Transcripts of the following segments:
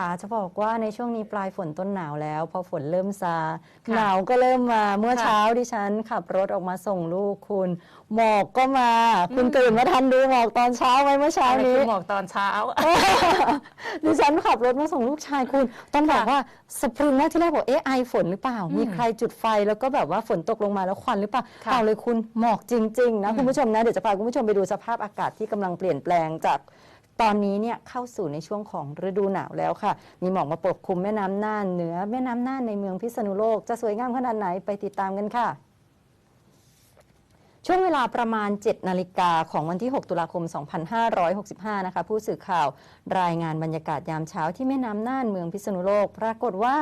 ค่ะจะบอกว่าในช่วงนี้ปลายฝนต้นหนาวแล้ว พอฝนเริ่มซา ค่ะหนาวก็เริ่มมาเมื่อค่ะเช้าดิฉันขับรถออกมาส่งลูกคุณ หมอกก็มา คุณอืม ตื่นมาทันดูหมอกตอนเช้าไหมเมื่อเช้าอะไรนี้ คือหมอกตอนเช้า ดิฉันขับรถมาส่งลูกชายคุณ ต้องบอกค่ะว่าสะพรึงมากที่แรกบอกเอ๊ะไอฝนหรือเปล่า อืมมีใครจุดไฟแล้วก็แบบว่าฝนตกลงมาแล้วควันหรือเปล่าค่ะเปล่าเลยคุณหมอกจริง ๆ นะอืมคุณผู้ชมนะ เดี๋ยวจะพาคุณผู้ชมไปดูสภาพอากาศที่กำลังเปลี่ยนแปลงจาก ตอนนี้เนี่ยเข้าสู่ในช่วงของฤดูหนาวแล้วค่ะ มีหมอกมาปกคลุมแม่น้ำน่านเหนือแม่น้ำน่านในเมืองพิษณุโลก จะสวยงามขนาดไหนไปติดตามกันค่ะ ช่วงเวลาประมาณ 7 นาฬิกาของวันที่ 6 ตุลาคม 2565 นะคะ ผู้สื่อข่าวรายงานบรรยากาศยามเช้าที่แม่น้ำน่านเมืองพิษณุโลก ปรากฏว่า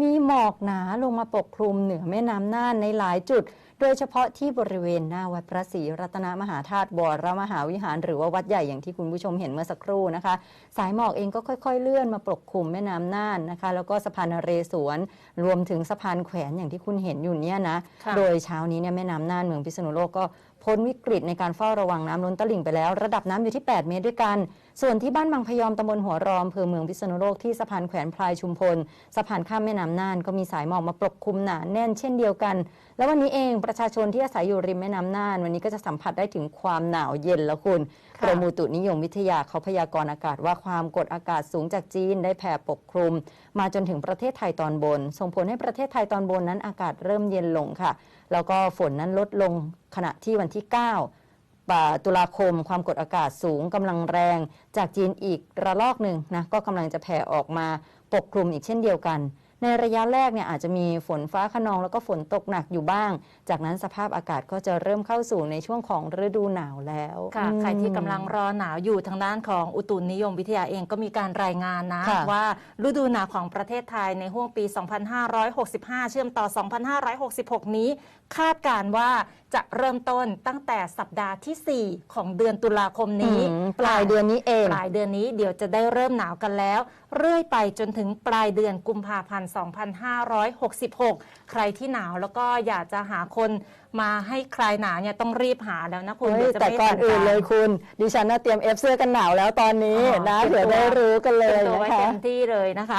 มีหมอกหนาลงมาปกคลุมเหนือแม่น้ำน่านในหลายจุด โดยเฉพาะที่บริเวณหน้าวัดพระศรีรัตนมหาธาตุวรมหาวิหาร หรือว่าวัดใหญ่อย่างที่คุณผู้ชมเห็นเมื่อสักครู่นะคะ สายหมอกเองก็ค่อยๆ เลื่อนมาปกคลุมแม่น้ำน่านนะคะ แล้วก็สะพานนเรศวรรวมถึงสะพานแขวนอย่างที่คุณเห็นอยู่เนี่ยนะค่ะโดยเช้านี้เนี่ยแม่น้ำน่านเมืองพิษณุโลกก็ พ้นวิกฤตในการเฝ้าระวังน้ำล้นตลิ่งไปแล้ว ระดับน้ำอยู่ที่ 8 เมตรด้วยกัน ส่วนที่บ้านบางพยอมตำบลหัวรอมอำเภอเมืองพิษณุโลกที่สะพานแขวนพลายชุมพลสะพานข้ามแม่น้ำน่านก็มีสายหมอกมาปกคลุมหนาแน่นเช่นเดียวกัน แล้ววันนี้เองประชาชนที่อาศัยอยู่ริมแม่น้ำน่าน วันนี้ก็จะสัมผัสได้ถึงความหนาวเย็นแล้วคุณค่ะกรมอุตุนิยมวิทยาเขาพยากรณ์อากาศว่าความกดอากาศสูงจากจีนได้แผ่ปกคลุม มาจนถึงประเทศไทยตอนบน ส่งผลให้ประเทศไทยตอนบนนั้นอากาศเริ่มเย็นลงค่ะ แล้วก็ฝนนั้นลดลงขณะที่วันที่ 9 ป่าตุลาคม ความกดอากาศสูงกำลังแรง จากจีนอีกระลอกหนึ่งนะก็กำลังจะแผ่ออกมาปกคลุมอีกเช่นเดียวกัน ในระยะแรกเนี่ยอาจจะมีฝนฟ้าขนองแล้วก็ฝนตกหนักอยู่บ้าง จากนั้นสภาพอากาศก็จะเริ่มเข้าสู่ในช่วงของฤดูหนาวแล้วค่ะอืมใครที่กำลังรอหนาวอยู่ทางด้านของอุตุนิยมวิทยาเองก็มีการรายงานนะค่ะว่าฤดูหนาวของประเทศไทยในห่วงปี 2565 เชื่อมต่อ 2566 นี้ คาดการณ์ว่าจะเริ่มต้นตั้งแต่สัปดาห์ที่ 4 ของเดือนตุลาคมนี้อืมปลายเดือนนี้เอง ปลายเดือนนี้เดี๋ยวจะได้เริ่มหนาวกันแล้ว เรื่อยไปจนถึงปลายเดือนกุมภาพันธ์2566 ใครที่หนาวแล้วก็อยากจะหาคนมาให้คลายหนาวเนี่ยต้องรีบหาแล้วนะคุณเฮ้ยเดี๋ยวจะแต่ไม่ก่อนอื่นทัเลยการคุณ ดิฉันน่ะเตรียมเอฟเสื้อกันหนาวแล้วตอนนี้อ๋อนะเตรีเผื่ยอมตัวได้รู้กันเลยเตรียมตัวนะไว้คะเต็มที่เลยนะคะ